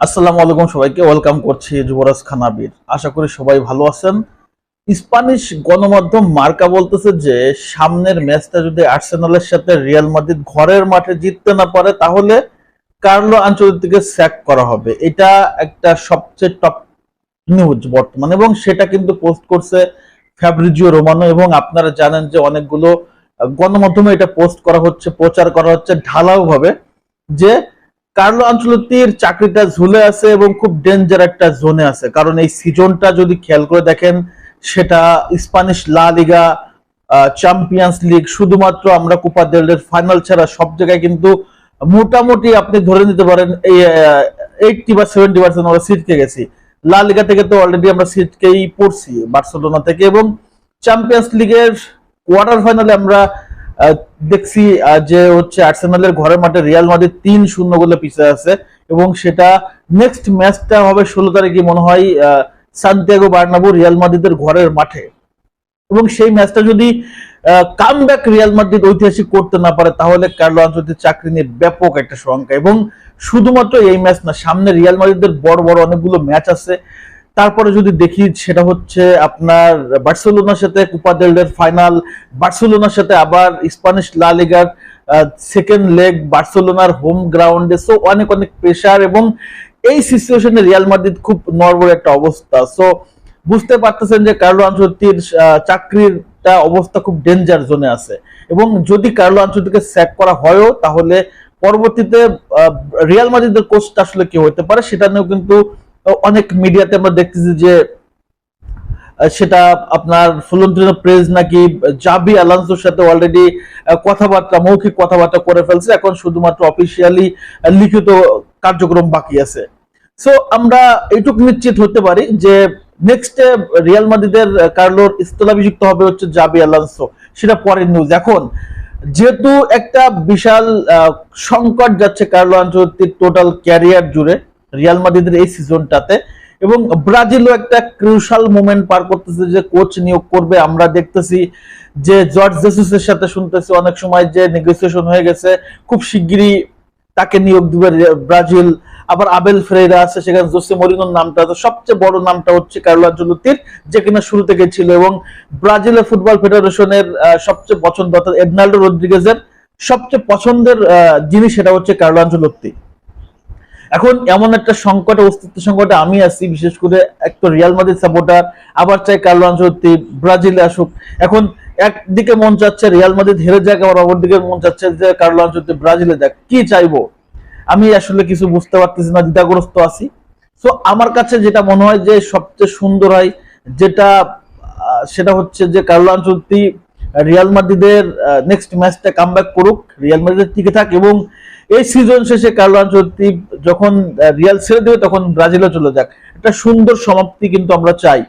আসসালামু আলাইকুম সবাইকে ওয়েলকাম করছি যুবরাজ খানাবির। আশা করি সবাই ভালো আছেন। স্প্যানিশ গণমাধ্যম মার্কা বলতেছে যে, সামনের ম্যাচটা যদি আর্সেনালের সাথে রিয়াল মাদ্রিদ ঘরের মাঠে জিততে না পারে, তাহলে কার্লো আঞ্চলিককে স্যাক করা হবে। এটা একটা সবচেয়ে টপ নিউজ বর্তমানে এবং সেটা কিন্তু পোস্ট করছে ফ্যাব্রিজিও রোমানো এবং আপনারা জানেন যে অনেকগুলো গণমাধ্যমে এটা পোস্ট করা হচ্ছে, প্রচার করা হচ্ছে ঢালাও ভাবে যে কার্লো আঞ্চলতির চাকরিটা ঝুলে আছে এবং খুব ডেঞ্জার একটা জোনে আছে। কারণ এই সিজনটা যদি খেয়াল করে দেখেন, সেটা স্প্যানিশ লা লিগা চ্যাম্পিয়ন্স লিগ শুধুমাত্র আমরা কোপা দেলের ফাইনাল ছাড়া সব জায়গায় কিন্তু মোটামুটি আপনি ধরে নিতে পারেন এই এইটটি বা সেভেন্টি পার্সেন্ট আমরা সিটকে গেছি। লা লিগা থেকে তো অলরেডি আমরা সিটকেই পড়ছি বার্সেলোনা থেকে এবং চ্যাম্পিয়ন্স লিগের কোয়ার্টার ফাইনালে আমরা দেখছি যে হচ্ছে আর্সেনালের ঘরের মাঠে রিয়াল মাদ্রিদ তিন শূন্য গোলে পিছিয়ে আছে এবং সেটা নেক্সট ম্যাচটা হবে ষোলো তারিখে মনে হয় সান্তিয়াগো বার্নাবু রিয়াল মাদ্রিদের ঘরের মাঠে। এবং সেই ম্যাচটা যদি কাম ব্যাক রিয়াল মাদ্রিদ ঐতিহাসিক করতে না পারে, তাহলে কার্লো আঞ্চলিক চাকরি নিয়ে ব্যাপক একটা সংখ্যা এবং শুধুমাত্র এই ম্যাচ না, সামনে রিয়াল মাদ্রিদের বড় বড় অনেকগুলো ম্যাচ আছে। তারপরে যদি দেখি সেটা হচ্ছে আপনার বার্সেলোনার সাথে কুপা দেলের ফাইনাল বার্সেলোনার সাথে আবার স্প্যানিশ লা লিগার সেকেন্ড লেগ বার্সেলোনার হোম গ্রাউন্ডে সো অনেক অনেক প্রেসার এবং এই সিচুয়েশনে রিয়াল মাদ্রিদ খুব নর্মাল একটা অবস্থা। সো বুঝতে পারতেছেন যে কার্লো আঞ্চলিকটির চাকরিটা অবস্থা খুব ডেঞ্জার জোনে আছে। এবং যদি কার্লো আঞ্চলিককে স্যাক করা হয়ও, তাহলে পরবর্তীতে রিয়াল মাদ্রিদের কোচটা আসলে কি হতে পারে সেটা নিয়েও কিন্তু অনেক মিডিয়াতে আমরা দেখতেছি যে সেটা আপনার ফুলন্ত্রিনো প্রেস নাকি জাবি আলান্সোর সাথে অলরেডি কথাবার্তা, মৌখিক কথাবার্তা করে ফেলছে। এখন শুধুমাত্র অফিসিয়ালি লিখিত কার্যক্রম বাকি আছে। সো আমরা এইটুকু নিশ্চিত হতে পারি যে নেক্সট রিয়াল মাদ্রিদের কার্লোর স্থলাভিষিক্ত হবে হচ্ছে জাবি আলান্সো। সেটা পরের নিউজ এখন, যেহেতু একটা বিশাল সংকট যাচ্ছে কার্লো আঞ্চলিক টোটাল ক্যারিয়ার জুড়ে রিয়াল মাদ্রিদের এই সিজনটাতে এবং ব্রাজিলও একটা ক্রুশাল মোমেন্ট পার করতেছে যে কোচ নিয়োগ করবে। আমরা দেখতেছি যে জর্জ জেসুসের সাথে শুনতেছি অনেক সময় যে নেগোসিয়েশন হয়ে গেছে। খুব শিগগিরই তাকে নিয়োগ দিবে ব্রাজিল। আবার আবেল ফ্রেরা আছে, সেখানে জোসে মরিনোর নামটা আছে। সবচেয়ে বড় নামটা হচ্ছে কার্লো আঞ্চলতির, যে কিনা শুরু থেকে ছিল। এবং ব্রাজিলের ফুটবল ফেডারেশনের সবচেয়ে পছন্দ অর্থাৎ এডনাল্ডো রদ্রিগেজের সবচেয়ে পছন্দের জিনিস সেটা হচ্ছে কার্লো এখন এমন একটা সংকট, অস্তিত্ব সংকটে আমি আছি, বিশেষ করে একটা রিয়াল মাদ্রিদ সাপোর্টার আবার চাই কার্লো আঞ্চলত্তি ব্রাজিলে আসুক। এখন একদিকে মন চাচ্ছে রিয়াল মাদ্রিদ হেরে যাক, আবার অপরদিকে মন চাচ্ছে যে কার্লো আঞ্চলত্তি ব্রাজিলে যাক। কি চাইব? আমি আসলে কিছু বুঝতে পারতেছি না, দ্বিধাগ্রস্ত আছি। সো আমার কাছে যেটা মনে হয় যে সবচেয়ে সুন্দর হয়, যেটা সেটা হচ্ছে যে কার্লো আঞ্চলতি রিয়াল মাদ্রিদের নেক্সট ম্যাচটা কাম করুক রিয়াল মাদ্রিদের টিকে থাক এবং এই সিজন শেষে কার্লো আঞ্চলতি যখন রিয়াল ছেড়ে দেবে তখন ব্রাজিলে চলে যাক। একটা সুন্দর সমাপ্তি কিন্তু আমরা চাই।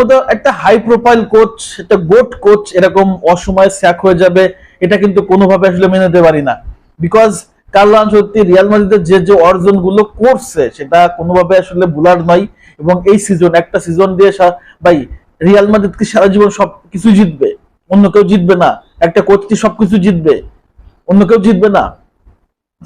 মতো একটা হাই প্রোফাইল কোচ একটা গোট কোচ এরকম অসময়ে স্যাক হয়ে যাবে, এটা কিন্তু কোনোভাবে আসলে মেনে নিতে পারি না। বিকজ কার্লো আঞ্চলতি রিয়াল মাদ্রিদের যে যে অর্জনগুলো করছে, সেটা কোনোভাবে আসলে ভুলার নয় এবং এই সিজন একটা সিজন দিয়ে ভাই রিয়াল মাদ্রিদ কি সারা জীবন সব কিছু জিতবে। অন্য কেউ জিতবে না। একটা কোচ সবকিছু জিতবে? অন্য কেউ জিতবে না।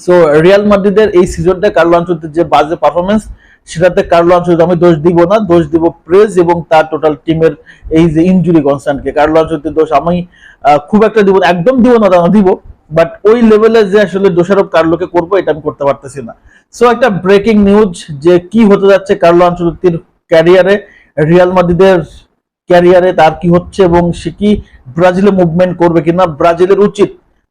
সো রিয়াল মাদ্রিদের এই সিজনটা কার্লো আঞ্চলিকের যে বাজে পারফরমেন্স সেটাতে কার্লো আঞ্চলিক আমি দোষ দিব না, দোষ দিব প্রেস এবং তার টোটাল টিমের এই যে ইনজুরি কনসার্নকে কার্লো আঞ্চলিকের দোষ আমি খুব একটা দিব না, একদম দিব না দিব বাট ওই লেভেলে যে আসলে দোষারোপ কার্লোকে করব, এটা আমি করতে পারতেছি না। সো একটা ব্রেকিং নিউজ যে কি হতে যাচ্ছে কার্লো আঞ্চলিকের ক্যারিয়ারে রিয়াল মাদ্রিদের ক্যারিয়ারে তার কি হচ্ছে এবং সে কি ব্রাজিলে মুভমেন্ট করবে কিনা, ব্রাজিলের উচিত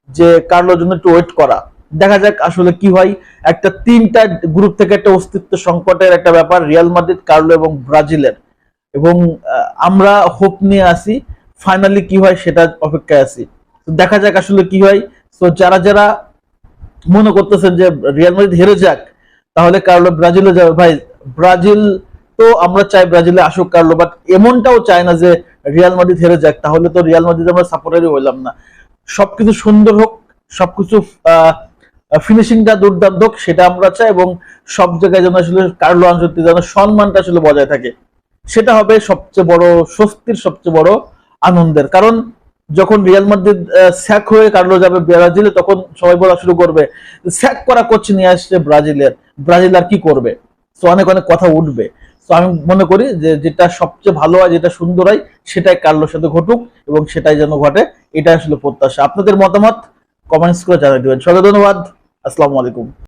যে কার্লোর জন্য একটু ওয়েট করা। দেখা যাক আসলে কি হয়। একটা তিনটা গ্রুপ থেকে একটা অস্তিত্ব সংকটের একটা ব্যাপার, রিয়াল মাদ্রিদ, কার্লো এবং ব্রাজিলের। এবং আমরা হোপ নিয়ে আসি ফাইনালি কি হয় সেটা অপেক্ষায় আছি। দেখা যাক আসলে কি হয়। তো যারা যারা মনে করতেছেন যে রিয়াল মাদ্রিদ হেরে যাক, তাহলে কার্লো ব্রাজিলে যাবে। ভাই, ব্রাজিল তো আমরা চাই ব্রাজিলে আসুক কার্লো বাট এমনটাও চাই না যে রিয়াল মাদ্রিদ হেরে যাক, তাহলে তো রিয়াল মাদ্রিদ আমরা সাপোর্টারই হইলাম না। সবকিছু সুন্দর হোক, সবকিছু ফিনিশিংটা দুর্দান্ত হোক, সেটা আমরা চাই এবং সব জায়গায় যেন আসলে কার্লো আঞ্চলিক যেন সম্মানটা আসলে বজায় থাকে। সেটা হবে সবচেয়ে বড় স্বস্তির সবচেয়ে বড় আনন্দের। কারণ যখন রিয়াল মাদ্রিদ স্যাক হয়ে কার্লো যাবে ব্রাজিলে, তখন সবাই বলা শুরু করবে, স্যাক করা কোচ নিয়ে আসছে ব্রাজিলের, ব্রাজিল আর কি করবে? তো অনেক অনেক কথা উঠবে। তো আমি মনে করি যে যেটা সবচেয়ে ভালো হয় যেটা সুন্দর হয়, সেটাই কার্লোর সাথে ঘটুক এবং সেটাই যেন ঘটে এটা আসলে প্রত্যাশা। আপনাদের মতামত কমেন্টস করে জানিয়ে দেবেন। সবাই ধন্যবাদ। আসসালামু আলাইকুম।